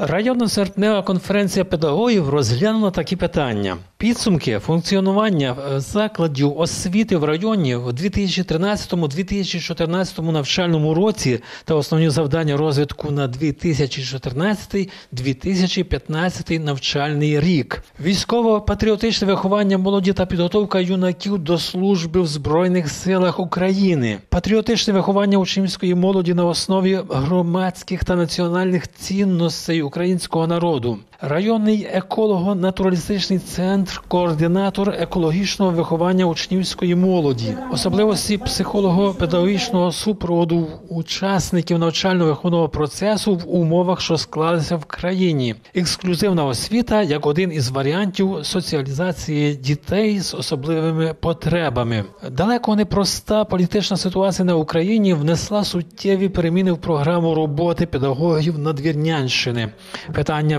Районна серпнева конференція педагогів розглянула такі питання: підсумки функціонування е, закладів освіти в районі в 2013-2014 навчальному році та основні завдання розвитку на 2014-2015 навчальний рік, військово-патріотичне виховання молоді та підготовка юнаків до служби в збройних силах України, патріотичне виховання учнівської молоді на основі громадських та національних цінностей українського народу, районний еколого-натуралістичний центр, координатор екологічного виховання учнівської молоді, особливості психолого-педагогічного супроводу учасників навчально-виховного процесу в умовах, що склалися в країні, ексклюзивна освіта як один із варіантів соціалізації дітей з особливими потребами. Далеко не проста політична ситуація на Україні внесла суттєві переміни в програму роботи педагогів Надвірнянщини. Питання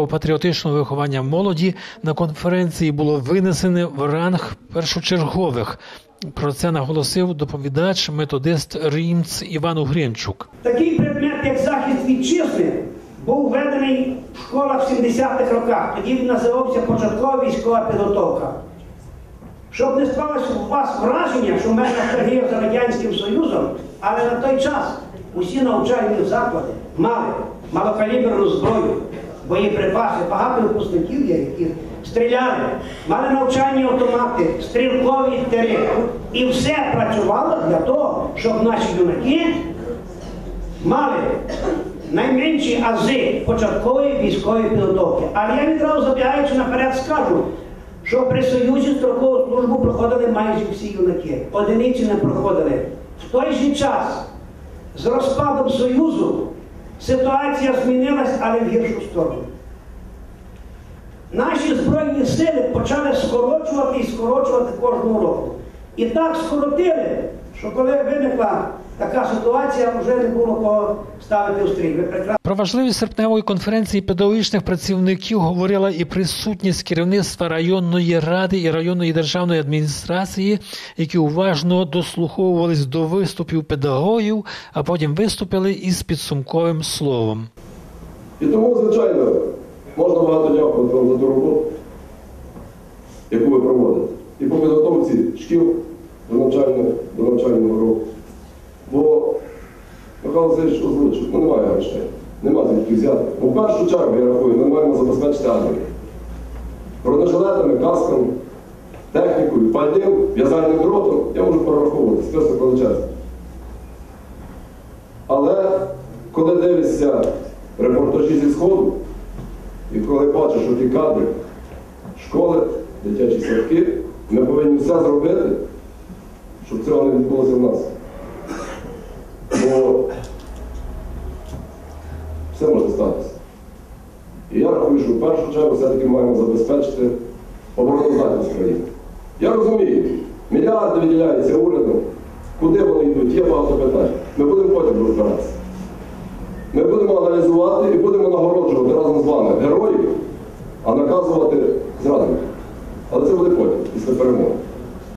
військово-патріотичного виховання молоді на конференції було винесене в ранг першочергових. Про це наголосив доповідач методист Рімц Іван Угринчук. Такий предмет, як захист вітчизни, був введений в школах в 70-х роках. Тоді він називався початкова військова підготовка. Щоб не склалося у вас враження, що ми ностальгія за Радянським Союзом, але на той час усі навчальні заклади мали малокаліберну зброю, боєприпаси, багато випускників є, які стріляли, мали навчальні автомати, стрілкові тири. І все працювало для того, щоб наші юнаки мали найменші ази початкової військової підготовки. Але я відразу забігаючи наперед скажу, що при Союзі строкову службу проходили майже всі юнаки. Одиниці не проходили. В той же час з розпадом Союзу ситуація змінилась, але в гіршу сторону. Наші Збройні сили почали скорочувати і скорочувати кожного року. І так скоротили, що коли виникла така ситуація, вже не було кого ставити у стрій. Прекрасно Про важливість серпневої конференції педагогічних працівників говорила і присутність керівництва районної ради і районної державної адміністрації, які уважно дослуховувались до виступів педагогів, а потім виступили із підсумковим словом. І тому, звичайно, можна багато дякувати вам за ту роботу, яку ви проводите. І по підготовці шкіл ну нема звідки взяти. Ну, в першу чергу, я рахую, ми маємо забезпечити армію. Бронежилетами, касками, технікою, пальним, в'язальним дротом, я можу перераховувати, список величезний. Але коли дивишся репортажі зі Сходу, і коли бачиш ті кадри, школи, дитячі садки, ми повинні все зробити, щоб цього не відбулося в нас. Статися. І я рахую, що в першу чергу все-таки маємо забезпечити обороноздатність країни. Я розумію, мільярди виділяються урядом, куди вони йдуть, є багато питань. Ми будемо потім розбиратися. Ми будемо аналізувати і будемо нагороджувати разом з вами героїв, а наказувати зрадників. Але це буде потім, після перемоги.